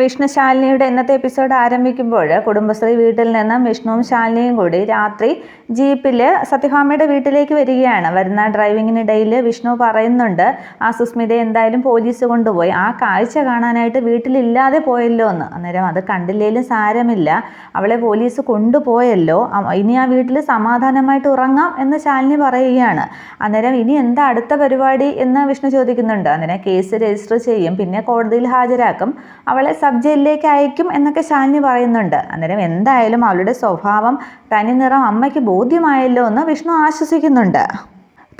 വിഷ്ണു ശാലിനിയുടെ ഇന്നത്തെ എപ്പിസോഡ് ആരംഭിക്കുമ്പോൾ കുടുംബശ്രീ വീട്ടിൽ നിന്നും വിഷ്ണുവും ശാലിനിയും കൂടി രാത്രി ജീപ്പിൽ സത്യഭാമയുടെ വീട്ടിലേക്ക് വരികയാണ്. വരുന്ന ഡ്രൈവിങ്ങിനിടയിൽ വിഷ്ണു പറയുന്നുണ്ട് ആ സുസ്മിത എന്തായാലും പോലീസ് കൊണ്ടുപോയി. ആ കാഴ്ച കാണാനായിട്ട് വീട്ടിലില്ലാതെ പോയല്ലോ എന്ന്. അന്നേരം അത് കണ്ടില്ലേലും സാരമില്ല. അവളെ പോലീസ് കൊണ്ടുപോയല്ലോ. ഇനി ആ വീട്ടിൽ സമാധാനമായിട്ട് ഉറങ്ങാം എന്ന് ശാലിനി പറയുകയാണ്. അന്നേരം ഇനി എന്താ അടുത്ത പരിപാടി? എന്ന് വിഷ്ണു ചോദിക്കുന്നുണ്ട്. അന്നേരം കേസ് രജിസ്റ്റർ ചെയ്യും. പിന്നെ കോടതിയിൽ ഹാജരാക്കും. അവളെ സബ് അയക്കും എന്നൊക്കെ ശാലിനി പറയുന്നുണ്ട്. അന്നേരം എന്തായാലും അവളുടെ സ്വഭാവം തനി നിറം അമ്മയ്ക്ക് ബോധ്യമായല്ലോ എന്ന് വിഷ്ണു ആശ്വസിക്കുന്നുണ്ട്.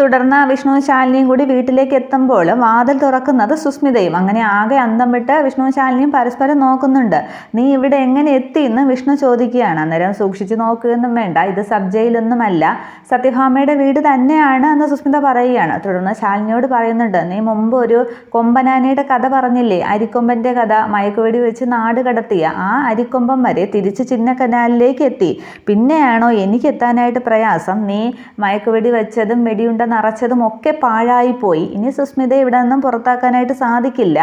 തുടർന്ന് വിഷ്ണുവും ശാലിനിയും കൂടി വീട്ടിലേക്ക് എത്തുമ്പോൾ വാതിൽ തുറക്കുന്നത് സുസ്മിതയും. അങ്ങനെ ആകെ അന്തം വിട്ട് വിഷ്ണുവും ശാലിനിയും പരസ്പരം നോക്കുന്നുണ്ട്. നീ ഇവിടെ എങ്ങനെ എത്തി? എന്ന് വിഷ്ണു ചോദിക്കുകയാണ്. അന്നേരം സൂക്ഷിച്ചു നോക്കുകയൊന്നും വേണ്ട. ഇത് സബ് ജയിലൊന്നുമല്ല സത്യഭാമയുടെ വീട് തന്നെയാണ് എന്ന് സുസ്മിത പറയുകയാണ്. തുടർന്ന് ശാലിനിയോട് പറയുന്നുണ്ട്. നീ മുമ്പ് ഒരു കൊമ്പനാനയുടെ കഥ പറഞ്ഞില്ലേ? അരിക്കൊമ്പന്റെ കഥ. മയക്കുവെടി വെച്ച് നാട് കടത്തിയ ആ അരിക്കൊമ്പൻ വരെ തിരിച്ച് ചിന്നക്കനാലിലേക്ക് എത്തി. പിന്നെയാണോ എനിക്കെത്താനായിട്ട് പ്രയാസം? നീ മയക്കുവെടി വെച്ചതും വെടിയുണ്ട നിറച്ചതും ഒക്കെ പാഴായിപ്പോയി. ഇനി സുസ്മിത ഇവിടെ നിന്നും പുറത്താക്കാനായിട്ട് സാധിക്കില്ല.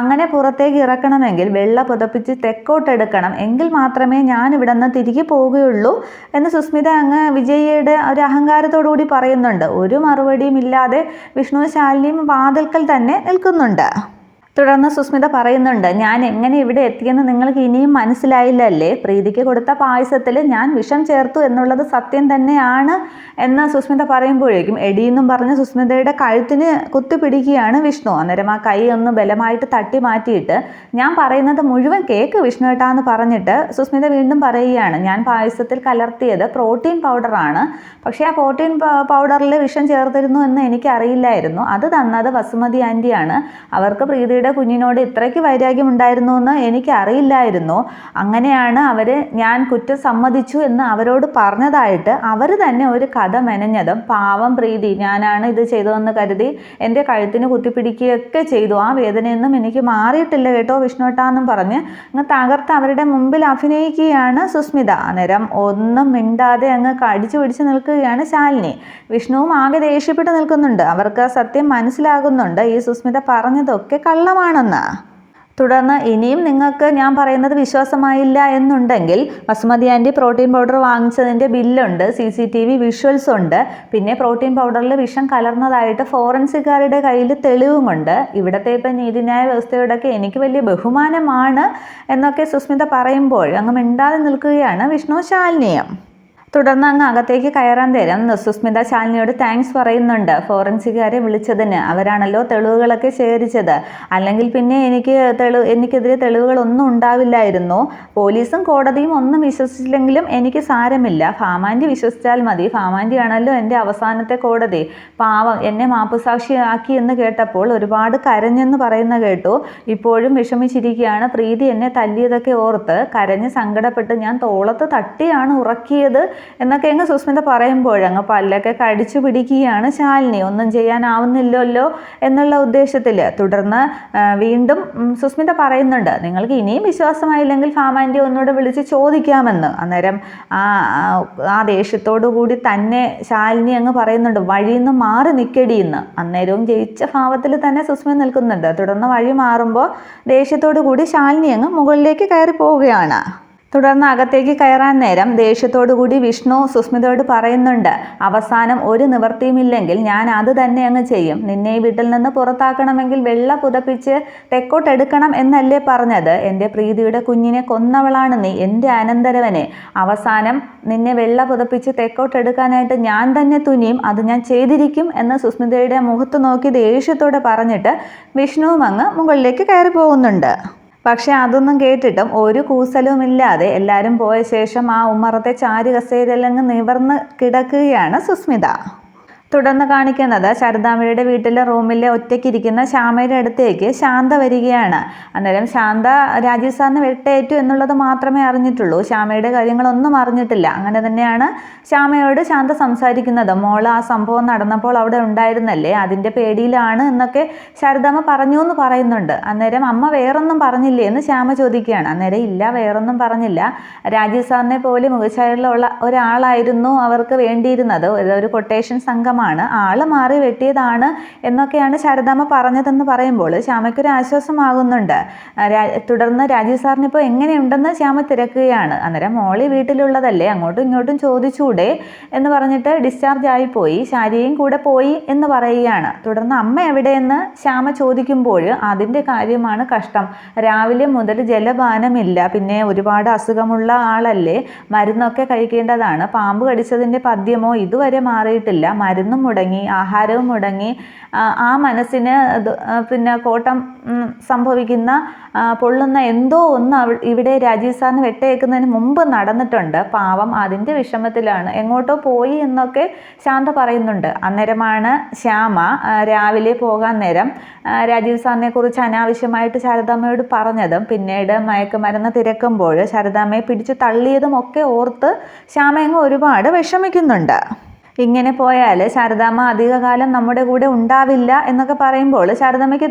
അങ്ങനെ പുറത്തേക്ക് ഇറക്കണമെങ്കിൽ വെള്ള പുതപ്പിച്ച് തെക്കോട്ടെടുക്കണം എങ്കിൽ മാത്രമേ ഞാൻ ഇവിടെ നിന്ന് തിരികെ പോവുകയുള്ളൂ എന്ന് സുസ്മിത അങ്ങ് വിജയയുടെ ഒരു അഹങ്കാരത്തോടുകൂടി പറയുന്നുണ്ട്. ഒരു മറുപടിയും ഇല്ലാതെ വിഷ്ണു ശാലിനിയും വാതിൽക്കൽ തന്നെ നിൽക്കുന്നുണ്ട്. തുടർന്ന് സുസ്മിത പറയുന്നുണ്ട് ഞാൻ എങ്ങനെ ഇവിടെ എത്തിയെന്ന് നിങ്ങൾക്ക് ഇനിയും മനസ്സിലായില്ലല്ലേ? പ്രീതിക്ക് കൊടുത്ത പായസത്തിൽ ഞാൻ വിഷം ചേർത്തു എന്നുള്ളത് സത്യം തന്നെയാണ് എന്ന് സുസ്മിത പറയുമ്പോഴേക്കും എടിയെന്നും പറഞ്ഞ് സുസ്മിതയുടെ കഴുത്തിന് കുത്തിപ്പിടിക്കുകയാണ് വിഷ്ണു. അന്നേരം ആ കൈ ഒന്ന് ബലമായിട്ട് തട്ടി മാറ്റിയിട്ട് ഞാൻ പറയുന്നത് മുഴുവൻ കേക്ക് വിഷ്ണു ഏട്ടാന്ന് പറഞ്ഞിട്ട് സുസ്മിത വീണ്ടും പറയുകയാണ് ഞാൻ പായസത്തിൽ കലർത്തിയത് പ്രോട്ടീൻ പൗഡറാണ്. പക്ഷേ ആ പ്രോട്ടീൻ പൗഡറിൽ വിഷം ചേർത്തിരുന്നു എന്ന് എനിക്കറിയില്ലായിരുന്നു. അത് തന്നത് വസുമതി ആന്റിയാണ് അവർക്ക് പ്രീതിയുടെ കുഞ്ഞിനോട് ഇത്രയ്ക്ക് വൈരാഗ്യം ഉണ്ടായിരുന്നു എന്ന് എനിക്കറിയില്ലായിരുന്നു. അങ്ങനെയാണ് അവർ ഞാൻ കുറ്റം സമ്മതിച്ചു എന്ന് അവരോട് പറഞ്ഞതായിട്ട് അവർ തന്നെ ഒരു കഥ മെനഞ്ഞതും പാവം പ്രീതി ഞാനാണ് ഇത് ചെയ്തതെന്ന് കരുതി എന്റെ കഴുത്തിന് കുത്തിപ്പിടിക്കുകയൊക്കെ ചെയ്തു. ആ വേദനയൊന്നും എനിക്ക് മാറിയിട്ടില്ല കേട്ടോ വിഷ്ണുട്ടാന്നും പറഞ്ഞ് അങ്ങ് തകർത്ത് അവരുടെ മുമ്പിൽ അഭിനയിക്കുകയാണ് സുസ്മിത. അന്നേരം ഒന്നും മിണ്ടാതെ അങ്ങ് കടിച്ചു പിടിച്ച് നിൽക്കുകയാണ് ശാലിനി. വിഷ്ണുവും ആകെ ദേഷ്യപ്പെട്ട് നിൽക്കുന്നുണ്ട്. അവർക്ക് സത്യം മനസ്സിലാകുന്നുണ്ട്. ഈ സുസ്മിത പറഞ്ഞതൊക്കെ കള്ളമാണെന്ന് തുടർന്ന് ഇനിയും നിങ്ങൾക്ക് ഞാൻ പറയുന്നത് വിശ്വാസമായില്ല എന്നുണ്ടെങ്കിൽ ബസുമതി ആന്റി പ്രോട്ടീൻ പൗഡർ വാങ്ങിച്ചതിന്റെ ബില്ലുണ്ട് C C T V visuals ഉണ്ട് പിന്നെ പ്രോട്ടീൻ പൗഡറിൽ വിഷം കലർന്നതായിട്ട് ഫോറൻസിക്കാരുടെ കയ്യിൽ തെളിവുമുണ്ട്. ഇവിടുത്തെ ഇപ്പം നീതിന്യായ വ്യവസ്ഥയോടൊക്കെ എനിക്ക് വലിയ ബഹുമാനമാണ് എന്നൊക്കെ സുസ്മിത പറയുമ്പോൾ അങ്ങ് മിണ്ടാതെ നിൽക്കുകയാണ് വിഷ്ണു ശാലിനിയും. തുടർന്ന് അങ്ങ് അകത്തേക്ക് കയറാൻ നേരം സുസ്മിത ശാലിനിയോട് താങ്ക്സ് പറയുന്നുണ്ട്. ഫോറൻസിക്കാരെ വിളിച്ചതിന് അവരാണല്ലോ തെളിവുകളൊക്കെ ശേഖരിച്ചത്. അല്ലെങ്കിൽ പിന്നെ എനിക്ക് തെളിവ് എനിക്കെതിരെ തെളിവുകളൊന്നും ഉണ്ടാവില്ലായിരുന്നു. പോലീസും കോടതിയും ഒന്നും വിശ്വസിച്ചില്ലെങ്കിലും എനിക്ക് സാരമില്ല. ഫാമാന്റി വിശ്വസിച്ചാൽ മതി. ഫാമാൻഡിയാണല്ലോ എന്റെ അവസാനത്തെ കോടതി. പാവം എന്നെ മാപ്പുസാക്ഷിയാക്കി എന്ന് കേട്ടപ്പോൾ ഒരുപാട് കരഞ്ഞെന്ന് പറയുന്ന കേട്ടു. ഇപ്പോഴും വിഷമിച്ചിരിക്കുകയാണ്. പ്രീതി എന്നെ തല്ലിയതൊക്കെ ഓർത്ത് കരഞ്ഞ് സങ്കടപ്പെട്ട് ഞാൻ തോളത്ത് തട്ടിയാണ് ഉറക്കിയത്. എന്നൊക്കെ അങ്ങ് സുസ്മിത പറയുമ്പോൾ പറയുമ്പോഴങ്ങ് പല്ലൊക്കെ കടിച്ചു പിടിക്കുകയാണ് ശാലിനി. ഒന്നും ചെയ്യാനാവുന്നില്ലല്ലോ എന്നുള്ള ഉദ്ദേശത്തിൽ. തുടർന്ന് വീണ്ടും സുസ്മിത പറയുന്നുണ്ട് നിങ്ങൾക്ക് ഇനിയും വിശ്വാസമായില്ലെങ്കിൽ ഫാമാന്റെ ഒന്നുകൂടെ വിളിച്ച് ചോദിക്കാമെന്ന്. അന്നേരം ആ ആ- ആ ദേഷ്യത്തോടു കൂടി തന്നെ ശാലിനി അങ്ങ് പറയുന്നുണ്ട് വഴിയിൽ നിന്ന് മാറി നിൽക്കടിയെന്ന് അന്നേരവും ജയിച്ച ഭാവത്തിൽ തന്നെ സുസ്മിത നിൽക്കുന്നുണ്ട്. തുടർന്ന് വഴി മാറുമ്പോൾ ദേഷ്യത്തോടു കൂടി ശാലിനി അങ്ങ് മുകളിലേക്ക് കയറി പോവുകയാണ് തുടർന്ന് അകത്തേക്ക് കയറാൻ നേരം ദേഷ്യത്തോടുകൂടി വിഷ്ണു സുസ്മിതയോട് പറയുന്നുണ്ട് അവസാനം ഒരു നിവർത്തിയുമില്ലെങ്കിൽ ഞാൻ അത് തന്നെ അങ്ങ് ചെയ്യും. നിന്നെ വീട്ടിൽ നിന്ന് പുറത്താക്കണമെങ്കിൽ വെള്ള പുതപ്പിച്ച് തെക്കോട്ടെടുക്കണം എന്നല്ലേ പറഞ്ഞത്. എന്റെ പ്രീതിയുടെ കുഞ്ഞിനെ കൊന്നവളാണ് നീ എന്റെ അനന്തരവനെ. അവസാനം നിന്നെ വെള്ള പുതപ്പിച്ച് തെക്കോട്ടെടുക്കാനായിട്ട് ഞാൻ തന്നെ തുനിയും അത് ഞാൻ ചെയ്തിരിക്കും എന്ന് സുസ്മിതയുടെ മുഖത്ത് നോക്കി ദേഷ്യത്തോടെ പറഞ്ഞിട്ട് വിഷ്ണുവും അങ്ങ് മുകളിലേക്ക് കയറി പോകുന്നുണ്ട് പക്ഷെ അതൊന്നും കേട്ടിട്ടും ഒരു കൂസലുമില്ലാതെ എല്ലാവരും പോയ ശേഷം ആ ഉമ്മറത്തെ ചാരു കസേരയിലങ്ങ് നിവർന്ന് കിടക്കുകയാണ് സുസ്മിത. തുടർന്ന് കാണിക്കുന്നത് ശാരദാമ്മയുടെ വീട്ടിലെ റൂമിൽ ഒറ്റയ്ക്കിരിക്കുന്ന ശ്യാമയുടെ അടുത്തേക്ക് ശാന്ത വരികയാണ്. അന്നേരം ശാന്ത രാജീവ് സാറിന് വെട്ടേറ്റു എന്നുള്ളത് മാത്രമേ അറിഞ്ഞിട്ടുള്ളൂ. ശ്യാമയുടെ കാര്യങ്ങളൊന്നും അറിഞ്ഞിട്ടില്ല. അങ്ങനെ തന്നെയാണ് ശ്യാമയോട് ശാന്ത സംസാരിക്കുന്നത്. മോൾ ആ സംഭവം നടന്നപ്പോൾ അവിടെ ഉണ്ടായിരുന്നല്ലേ? അതിന്റെ പേടിയിലാണ് എന്നൊക്കെ ശാരദാമ്മ പറഞ്ഞു എന്ന് പറയുന്നുണ്ട്. അന്നേരം അമ്മ വേറൊന്നും പറഞ്ഞില്ലേ? എന്ന് ശ്യാമ ചോദിക്കുകയാണ്. അന്നേരം ഇല്ല വേറൊന്നും പറഞ്ഞില്ല. രാജീവ് സാറിനെ പോലെ മുഖശാലുള്ള ഒരാളായിരുന്നു അവർക്ക് വേണ്ടിയിരുന്നത്. ഒരു കൊട്ടേഷൻ സംഘം അസുഖമാണ് ആൾ മാറി വെട്ടിയതാണ് എന്നൊക്കെയാണ് ശാരദാമ്മ പറഞ്ഞതെന്ന് പറയുമ്പോൾ ശ്യാമയ്ക്കൊരു ആശ്വാസമാകുന്നുണ്ട്. തുടർന്ന് രാജീവ് സാറിനിപ്പോൾ എങ്ങനെയുണ്ടെന്ന് ശ്യാമ തിരക്കുകയാണ്. അന്നേരം മോളി വീട്ടിലുള്ളതല്ലേ അങ്ങോട്ടും ഇങ്ങോട്ടും ചോദിച്ചൂടെ എന്ന് പറഞ്ഞിട്ട് ഡിസ്ചാർജ് ആയിപ്പോയി പോയി. ശാരിയും കൂടെ പോയി എന്ന് പറയുകയാണ്. തുടർന്ന് അമ്മ എവിടെയെന്ന് ശ്യാമ ചോദിക്കുമ്പോൾ അതിന്റെ കാര്യമാണ് കഷ്ടം. രാവിലെ മുതൽ ജലപാനമില്ല. പിന്നെ ഒരുപാട് അസുഖമുള്ള ആളല്ലേ. മരുന്നൊക്കെ കഴിക്കേണ്ടതാണ്. പാമ്പ് കടിച്ചതിന്റെ പദ്യമോ ഇതുവരെ മാറിയിട്ടില്ല. മരുന്നും മുടങ്ങി ആഹാരവും മുടങ്ങി ആ മനസ്സിന് പിന്നെ കോട്ടം സംഭവിക്കുന്ന പൊള്ളുന്ന എന്തോ ഒന്ന് ഇവിടെ രാജീവ് സാറിന് വെട്ടയേക്കുന്നതിന് മുമ്പ് നടന്നിട്ടുണ്ട്. പാവം അതിന്റെ വിഷമത്തിലാണ്. എങ്ങോട്ടോ പോയി എന്നൊക്കെ ശാന്ത പറയുന്നുണ്ട്. അന്നേരമാണ് ശ്യാമ രാവിലെ പോകാൻ നേരം രാജീവ് സാറിനെ കുറിച്ച് അനാവശ്യമായിട്ട് ശാരദാമ്മയോട് പറഞ്ഞതും പിന്നീട് മയക്കുമരുന്ന് തിരക്കുമ്പോൾ ശാരദാമ്മയെ പിടിച്ചു തള്ളിയതും ഒക്കെ ഓർത്ത് ശ്യാമ ഒരുപാട് വിഷമിക്കുന്നുണ്ട്. ഇങ്ങനെ പോയാൽ ശാരദാമ്മ അധികകാലം നമ്മുടെ കൂടെ ഉണ്ടാവില്ല എന്നൊക്കെ പറയുമ്പോൾ ശാരദാമ്മയ്ക്ക്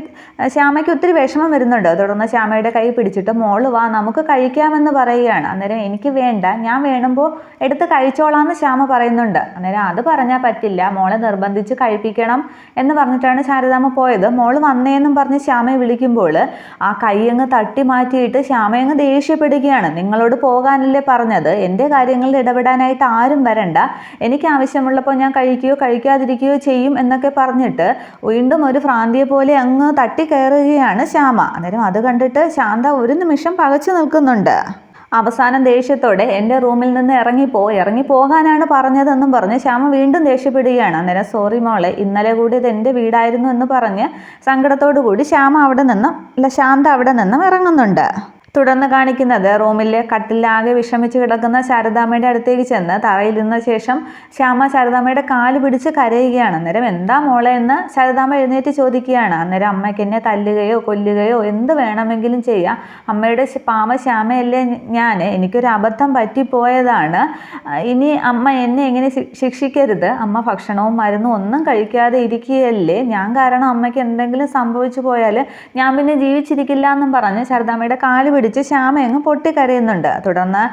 ശ്യാമയ്ക്ക് ഒത്തിരി വിഷമം വരുന്നുണ്ട്. തുടർന്ന് ശ്യാമയുടെ കൈ പിടിച്ചിട്ട് മോൾ വാ നമുക്ക് കഴിക്കാമെന്ന് പറയുകയാണ്. അന്നേരം എനിക്ക് വേണ്ട. ഞാൻ വേണമ്പോൾ എടുത്ത് കഴിച്ചോളാമെന്ന് ശ്യാമ പറയുന്നുണ്ട്. അന്നേരം അത് പറഞ്ഞാൽ പറ്റില്ല. മോളെ നിർബന്ധിച്ച് കഴിപ്പിക്കണം എന്ന് പറഞ്ഞിട്ടാണ് ശാരദാമ്മ പോയത്. മോൾ വന്നേന്നും പറഞ്ഞ് ശ്യാമയെ വിളിക്കുമ്പോൾ ആ കൈയങ്ങ് തട്ടി മാറ്റിയിട്ട് ശ്യാമയങ്ങ് ദേഷ്യപ്പെടുകയാണ്. നിങ്ങളോട് പോകാനല്ലേ പറഞ്ഞത്? എന്റെ കാര്യങ്ങളിൽ ഇടപെടാനായിട്ട് ആരും വരണ്ട. എനിക്ക് ആവശ്യമുള്ള ഉള്ളപ്പോൾ ഞാൻ കഴിക്കുകയോ കഴിക്കാതിരിക്കുകയോ ചെയ്യും എന്നൊക്കെ പറഞ്ഞിട്ട് വീണ്ടും ഒരു ഫ്രാന്തിയെ പോലെ അങ്ങ് തട്ടിക്കയറുകയാണ് ശ്യാമ. അന്നേരം അത് കണ്ടിട്ട് ശാന്ത ഒരു നിമിഷം പകച്ചു നിൽക്കുന്നുണ്ട്. അവസാനം ദേഷ്യത്തോടെ എന്റെ റൂമിൽ നിന്ന് ഇറങ്ങിപ്പോ ഇറങ്ങിപ്പോകാനാണ് പറഞ്ഞതെന്നും പറഞ്ഞ് ശ്യാമ വീണ്ടും ദേഷ്യപ്പെടുകയാണ്. അന്നേരം സോറി മോളെ ഇന്നലെ കൂടി ഇത് എന്റെ വീടായിരുന്നു എന്ന് പറഞ്ഞ് സങ്കടത്തോടു കൂടി ശ്യാമ അവിടെ നിന്നും അല്ല ശാന്ത അവിടെ നിന്നും ഇറങ്ങുന്നുണ്ട്. തുടർന്ന് കാണിക്കുന്നത് റൂമിലെ കട്ടിലാകെ വിഷമിച്ച് കിടക്കുന്ന ശാരദാമ്മയുടെ അടുത്തേക്ക് ചെന്ന് തറയിലിരുന്ന ശേഷം ശ്യാമ ശാരദാമ്മയുടെ കാൽ പിടിച്ച് കരയുകയാണ്. അന്നേരം എന്താ മോളെ എന്ന് ശാരദാമ്മ എഴുന്നേറ്റ് ചോദിക്കുകയാണ്. അന്നേരം അമ്മയ്ക്ക് എന്നെ തല്ലുകയോ കൊല്ലുകയോ എന്ത് വേണമെങ്കിലും ചെയ്യാം. അമ്മയുടെ പാമ ശ്യാമയല്ലേ ഞാൻ എനിക്കൊരു അബദ്ധം പറ്റിപ്പോയതാണ്. ഇനി അമ്മ എന്നെ എങ്ങനെ ശിക്ഷിക്കരുത്? അമ്മ ഭക്ഷണവും മരുന്നും ഒന്നും കഴിക്കാതെ ഇരിക്കുകയല്ലേ? ഞാൻ കാരണം അമ്മയ്ക്ക് എന്തെങ്കിലും സംഭവിച്ചു പോയാൽ ഞാൻ പിന്നെ ജീവിച്ചിരിക്കില്ല എന്നും പറഞ്ഞ് ശാരദാമ്മയുടെ കാൽ പിടിച്ച് ശ്യാമയങ്ങ് പൊട്ടിക്കരയുന്നുണ്ട്. തുടർന്ന്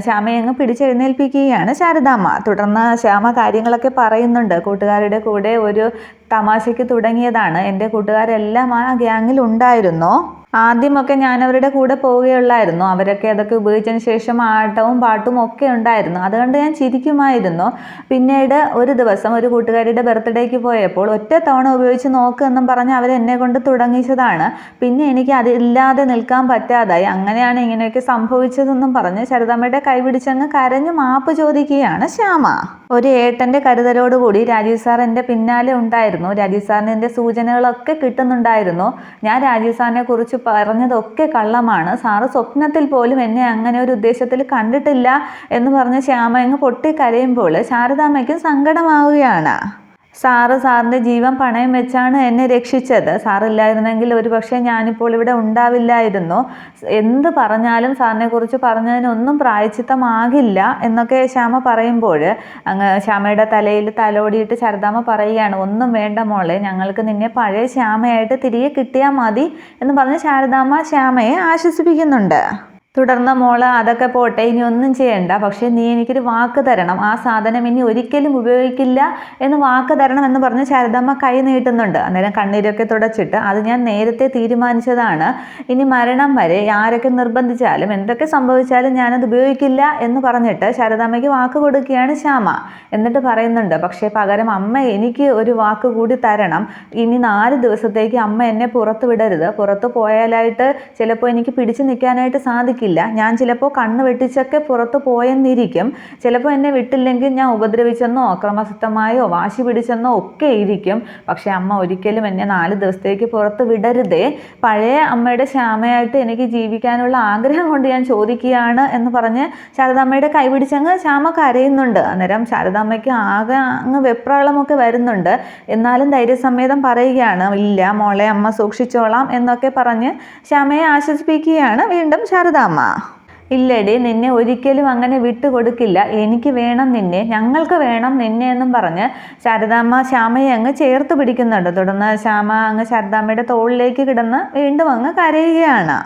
ശ്യാമയങ്ങ് പിടിച്ചെഴുന്നേൽപ്പിക്കുകയാണ് ശാരദാമ്മ. തുടർന്ന് ശ്യാമ കാര്യങ്ങളൊക്കെ പറയുന്നുണ്ട്. കൂട്ടുകാരുടെ കൂടെ ഒരു തമാശയ്ക്ക് തുടങ്ങിയതാണ്. എന്റെ കൂട്ടുകാരെല്ലാം ആ ഗ്യാങ്ങിൽ ഉണ്ടായിരുന്നു ആദ്യമൊക്കെ ഞാൻ അവരുടെ കൂടെ പോവുകയുള്ളായിരുന്നു. അവരൊക്കെ അതൊക്കെ ഉപയോഗിച്ചതിന് ശേഷം ആട്ടവും പാട്ടും ഒക്കെ ഉണ്ടായിരുന്നു. അതുകൊണ്ട് ഞാൻ ചിരിക്കുമായിരുന്നു. പിന്നീട് ഒരു ദിവസം ഒരു കൂട്ടുകാരിയുടെ ബർത്ത്ഡേക്ക് പോയപ്പോൾ ഒറ്റ തവണ ഉപയോഗിച്ച് നോക്കുമെന്നും പറഞ്ഞ് അവർ എന്നെ കൊണ്ട് തുടങ്ങിച്ചതാണ്. പിന്നെ എനിക്ക് അതില്ലാതെ നിൽക്കാൻ പറ്റാതായി. അങ്ങനെയാണ് ഇങ്ങനെയൊക്കെ സംഭവിച്ചതെന്നും പറഞ്ഞ് ശരതമ്മയുടെ കൈപിടിച്ചങ്ങ് കരഞ്ഞു മാപ്പ് ചോദിക്കുകയാണ് ശ്യാമ. ഒരു ഏട്ടന്റെ കരുതലോടുകൂടി രാജീവ് സാർ എന്റെ പിന്നാലെ ഉണ്ടായിരുന്നു. രാജീവ് സാറിന്റെ സൂചനകളൊക്കെ കിട്ടുന്നുണ്ടായിരുന്നു. ഞാൻ രാജീവ് സാറിനെ കുറിച്ച് പറഞ്ഞതൊക്കെ കള്ളമാണ്. സാറ് സ്വപ്നത്തിൽ പോലും എന്നെ അങ്ങനെ ഒരു ഉദ്ദേശത്തിൽ കണ്ടിട്ടില്ല എന്ന് പറഞ്ഞ് ശ്യാമ അങ്ങ് പൊട്ടിക്കരയുമ്പോൾ ശാരദാമ്മയ്ക്കും സങ്കടമാവുകയാണ്. സാറ് സാറിന്റെ ജീവൻ പണയം വെച്ചാണ് എന്നെ രക്ഷിച്ചത്. സാറില്ലായിരുന്നെങ്കിൽ ഒരു പക്ഷേ ഞാനിപ്പോൾ ഇവിടെ ഉണ്ടാവില്ലായിരുന്നു. എന്ത് പറഞ്ഞാലും സാറിനെ കുറിച്ച് പറഞ്ഞതിനൊന്നും പ്രായച്ചിത്തമാകില്ല എന്നൊക്കെ ശ്യാമ പറയുമ്പോൾ അങ്ങ് ശ്യാമയുടെ തലയിൽ തലോടിയിട്ട് ശരദാമ്മ പറയുകയാണ് ഒന്നും വേണ്ട മോളെ ഞങ്ങൾക്ക് നിന്നെ പഴയ ശ്യാമയായിട്ട് തിരികെ കിട്ടിയാൽ മതി എന്ന് പറഞ്ഞ് ശാരദാമ്മ ശ്യാമയെ ആശ്വസിപ്പിക്കുന്നുണ്ട്. തുടർന്ന് മോൾ അതൊക്കെ പോട്ടെ ഇനി ഒന്നും ചെയ്യണ്ട. പക്ഷേ നീ എനിക്കൊരു വാക്ക് തരണം. ആ സാധനം ഇനി ഒരിക്കലും ഉപയോഗിക്കില്ല എന്ന് വാക്ക് തരണം എന്ന് പറഞ്ഞ് ശാരദമ്മ കൈ നീട്ടുന്നുണ്ട്. അന്നേരം കണ്ണീരൊക്കെ തുടച്ചിട്ട് അത് ഞാൻ നേരത്തെ തീരുമാനിച്ചതാണ്. ഇനി മരണം വരെ ആരൊക്കെ നിർബന്ധിച്ചാലും എന്തൊക്കെ സംഭവിച്ചാലും ഞാനത് ഉപയോഗിക്കില്ല എന്ന് പറഞ്ഞിട്ട് ശാരദാമ്മയ്ക്ക് വാക്ക് കൊടുക്കുകയാണ് ശ്യാമ. എന്നിട്ട് പറയുന്നുണ്ട് പക്ഷേ പകരം അമ്മ എനിക്ക് ഒരു വാക്ക് കൂടി തരണം. ഇനി നാല് ദിവസത്തേക്ക് അമ്മ എന്നെ പുറത്ത് വിടരുത്. പുറത്ത് പോയാലായിട്ട് ചിലപ്പോൾ എനിക്ക് പിടിച്ചു നിൽക്കാനായിട്ട് സാധിക്കും സാധിക്കില്ല ഞാൻ ചിലപ്പോൾ കണ്ണ് വെട്ടിച്ചൊക്കെ പുറത്ത് പോയെന്നിരിക്കും. ചിലപ്പോൾ എന്നെ വിട്ടില്ലെങ്കിൽ ഞാൻ ഉപദ്രവിച്ചെന്നോ അക്രമസക്തമായോ വാശി പിടിച്ചെന്നോ ഒക്കെ ഇരിക്കും. പക്ഷേ അമ്മ ഒരിക്കലും എന്നെ നാല് ദിവസത്തേക്ക് പുറത്ത് വിടരുതേ. പഴയ അമ്മയുടെ ശ്യാമയായിട്ട് എനിക്ക് ജീവിക്കാനുള്ള ആഗ്രഹം കൊണ്ട് ഞാൻ ചോദിക്കുകയാണ് എന്ന് പറഞ്ഞ് ശാരദാമ്മയുടെ കൈപിടിച്ചങ്ങ് ശ്യാമ കരയുന്നുണ്ട്. അന്നേരം ശാരദാമ്മയ്ക്ക് ആകെ അങ്ങ് വെപ്രാളമൊക്കെ വരുന്നുണ്ട്. എന്നാലും ധൈര്യസമേതം പറയുകയാണ് ഇല്ല മോളെ അമ്മ സൂക്ഷിച്ചോളാം എന്നൊക്കെ പറഞ്ഞ് ശ്യാമയെ ആശ്വസിപ്പിക്കുകയാണ് വീണ്ടും ശാരദാമ്മ. അമ്മ ഇല്ലടി നിന്നെ ഒരിക്കലും അങ്ങനെ വിട്ടുകൊടുക്കില്ല. എനിക്ക് വേണം നിന്നെ ഞങ്ങൾക്ക് വേണം നിന്നെ എന്നും പറഞ്ഞ് ശാരദാമ്മ ശ്യാമയെ അങ്ങ് ചേർത്ത് പിടിക്കുന്നുണ്ട്. തുടർന്ന് ശ്യാമ അങ്ങ് ശാരദാമ്മയുടെ തോളിലേക്ക് കിടന്ന് വീണ്ടും അങ്ങ് കരയുകയാണ്.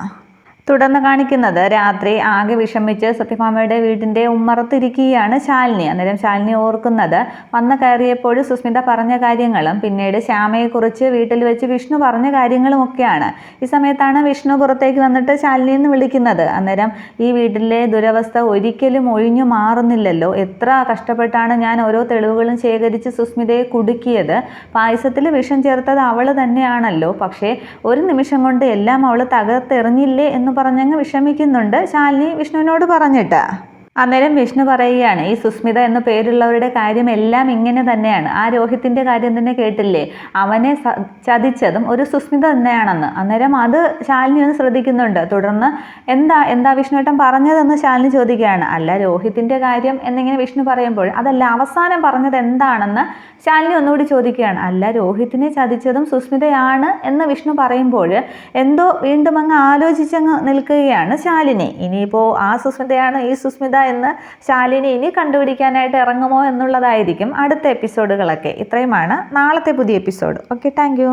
തുടർന്ന് കാണിക്കുന്നത് രാത്രി ആകെ വിഷമിച്ച് സത്യഭാമയുടെ വീടിന്റെ ഉമ്മറത്തിരിക്കുകയാണ് ശാലിനി. അന്നേരം ശാലിനി ഓർക്കുന്നത് വന്ന് കയറിയപ്പോൾ സുസ്മിത പറഞ്ഞ കാര്യങ്ങളും പിന്നീട് ശ്യാമയെക്കുറിച്ച് വീട്ടിൽ വെച്ച് വിഷ്ണു പറഞ്ഞ കാര്യങ്ങളും ഒക്കെയാണ്. ഈ സമയത്താണ് വിഷ്ണു പുറത്തേക്ക് വന്നിട്ട് ശാലിനി എന്ന് വിളിക്കുന്നത്. അന്നേരം ഈ വീട്ടിലെ ദുരവസ്ഥ ഒരിക്കലും ഒഴിഞ്ഞു മാറുന്നില്ലല്ലോ. എത്ര കഷ്ടപ്പെട്ടാണ് ഞാൻ ഓരോ തെളിവുകളും ശേഖരിച്ച് സുസ്മിതയെ കുടുക്കിയത്. പായസത്തിൽ വിഷം ചേർത്തത് അവൾ തന്നെയാണല്ലോ. പക്ഷേ ഒരു നിമിഷം കൊണ്ട് എല്ലാം അവൾ തകർത്തെറിഞ്ഞില്ലേ എന്ന് പറഞ്ഞങ്ങ് വിഷമിക്കുന്നുണ്ട്. ശാലിനി വിഷ്ണുവിനോട് പറഞ്ഞിട്ട്. അന്നേരം വിഷ്ണു പറയുകയാണ് ഈ സുസ്മിത എന്ന പേരുള്ളവരുടെ കാര്യം എല്ലാം ഇങ്ങനെ തന്നെയാണ്. ആ രോഹിത്തിന്റെ കാര്യം തന്നെ കേട്ടില്ലേ? അവനെ ചതിച്ചതും ഒരു സുസ്മിത തന്നെയാണെന്ന്. അന്നേരം അത് ശാലിനി ഒന്ന് ശ്രദ്ധിക്കുന്നുണ്ട്. തുടർന്ന് എന്താ എന്താ വിഷ്ണുവേട്ടൻ പറഞ്ഞതെന്ന് ശാലിനി ചോദിക്കുകയാണ്. അല്ല രോഹിത്തിന്റെ കാര്യം എന്നിങ്ങനെ വിഷ്ണു പറയുമ്പോൾ അതല്ല അവസാനം പറഞ്ഞത് എന്താണെന്ന് ശാലിനി ഒന്നുകൂടി ചോദിക്കുകയാണ്. അല്ല രോഹിത്തിനെ ചതിച്ചതും സുസ്മിതയാണ് എന്ന് വിഷ്ണു പറയുമ്പോൾ എന്തോ വീണ്ടും അങ്ങ് ആലോചിച്ചങ്ങ് നിൽക്കുകയാണ് ശാലിനി. ഇനിയിപ്പോൾ ആ സുസ്മിതയാണ് ഈ സുസ്മിത എന്ന് ശാലിനി ഇനി കണ്ടുപിടിക്കാനായിട്ട് ഇറങ്ങുമോ എന്നുള്ളതായിരിക്കും അടുത്ത എപ്പിസോഡുകളൊക്കെ ഇത്രയുമാണ് നാളത്തെ പുതിയ എപ്പിസോഡ് ഓക്കെ താങ്ക്